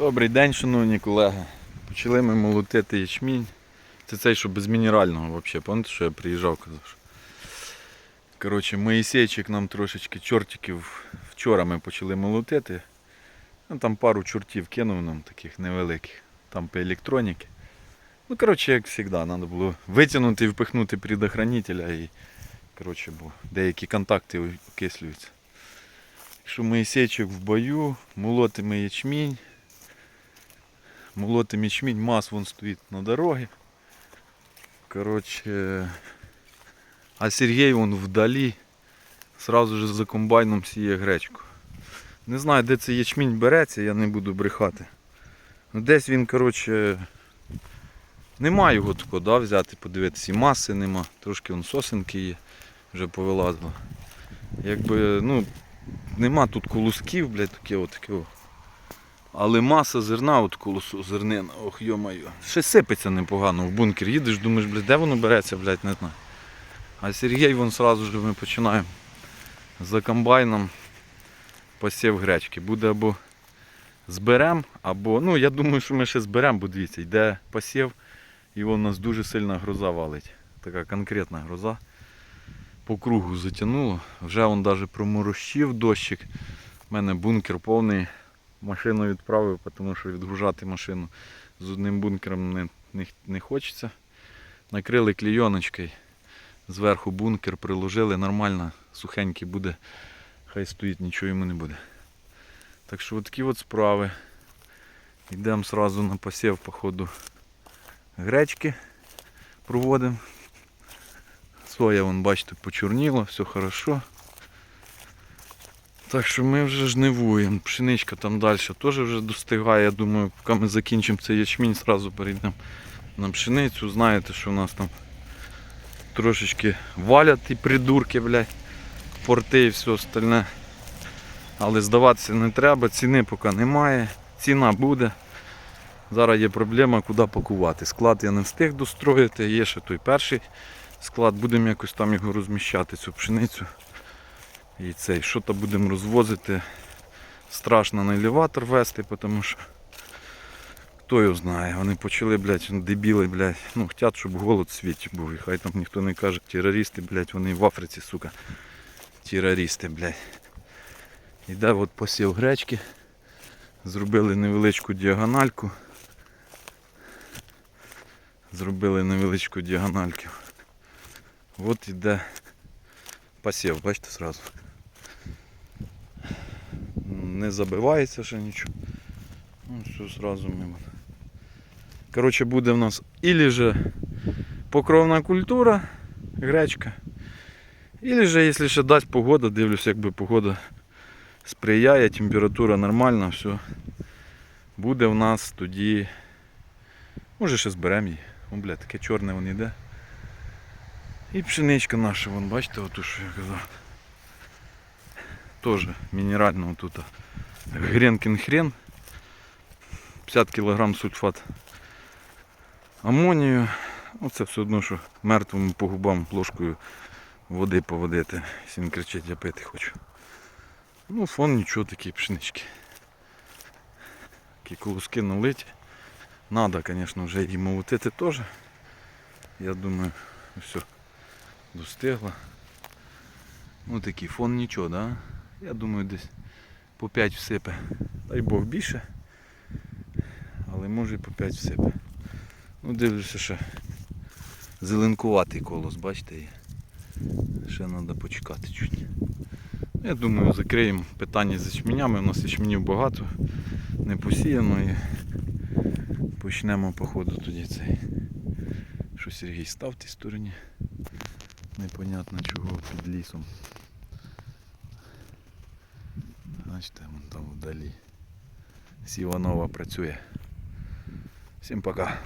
Добрий день, шановні колеги. Почали ми молотити ячмінь. Це цей, що без мінерального взагалі. Пам'ятаєте, що я приїжджав, казав. Коротше, Моїсейчик нам трошечки чортиків вчора ми почали молотити. Ну, там пару чортів кинув нам таких невеликих. Там по електроніки. Ну, коротше, як завжди, треба було витягнути і впихнути предохранителя і коротше, бо деякі контакти окислюються. Якщо Моїсейчик в бою, молотимо ячмінь. Молотим ячмінь, мас вон стоїть на дорогі. Коротше. А Сергій вон вдалі сразу же за комбайном сіє гречку. Не знаю, де цей ячмінь береться, я не буду брехати. Ну, Десь він, коротше, нема його такого, да, взяти, подивитися. Маси нема. Трошки вон сосенки є, вже повилазило. Якби, ну, нема тут колусків, блядь, таке от таке. Але маса зерна, от колосу зернина, ох йо-моє. Ще сипеться непогано в бункер. Їдеш, думаєш, блядь, де воно береться, блядь, не знаю. А Сергій вон сразу ж ми починаємо за комбайном посів гречки. Буде або зберем, або. Ну, я думаю, що ми ще зберемо, бо дивіться, йде посів, і вон у нас дуже сильна гроза валить. Така конкретна гроза. По кругу затягнуло. Вже он навіть проморощив дощик. У мене бункер повний. Машину відправив, тому що відгружати машину з одним бункером не, не, не хочеться. Накрили клійоночкою. Зверху бункер приложили, нормально, сухенький буде. Хай стоїть, нічого йому не буде. Так що такі от справи. Йдемо одразу на посів, походу, гречки проводимо. Соя, вон, бачите, почорніла, все хорошо. Так що ми вже жнивуємо. Пшеничка там далі теж вже достигає. Я думаю, поки ми закінчимо цей ячмінь, одразу перейдемо на пшеницю. Знаєте, що у нас там трошечки валять ті придурки, блядь, порти і все остальне. Але здаватися не треба, ціни поки немає. Ціна буде. Зараз є проблема, куди пакувати. Склад я не встиг достроїти, є ще той перший склад, будемо якось там його розміщати, цю пшеницю. І цей, що то будемо розвозити. Страшно на елеватор вести, тому що хто його знає, вони почали, блядь, дебіли, блядь, ну, хочуть, щоб голод в світі був. І хай там ніхто не каже, терористи, блядь, вони в Африці, сука. Терористи, блядь. Іде от посів гречки. Зробили невеличку діагональку. Зробили невеличку діагональку. От іде посів, бачите зразу. Не забивається ще нічого. Ну, все зразу мимо. Коротше, буде в нас ілі же покровна культура, гречка. Ілі же, якщо ще дасть погода, дивлюсь, якби погода сприяє, температура нормальна, все. Буде в нас тоді. Може ще зберемо її. О, бля, таке чорне вон іде. І пшеничка наша, вон, бачите, оту, що я казав. Теж мінерального тут. Гренкін хрен. 50 кг сульфат амонію. Оце все одно, що мертвому по губам ложкою води поводити. Якщо він кричить, я пити хочу. Ну, фон нічого такі пшенички. Такі колоски налиті. Надо, звісно, вже її молотити теж. Я думаю, все достигло. Ну такий фон нічого, да? Я думаю десь по 5 всипе. Дай Бог більше. Але може і по 5 всипе. Ну дивлюся ще зеленкуватий колос, бачите? Ще треба почекати чуть. Я думаю, закриємо питання з ячменями. У нас ячменів багато, не посіяно і почнемо походу тоді цей. Що Сергій став в тій стороні. Непонятно чого під лісом. Бачите, вон там вдалі. Сіванова працює. Всім пока.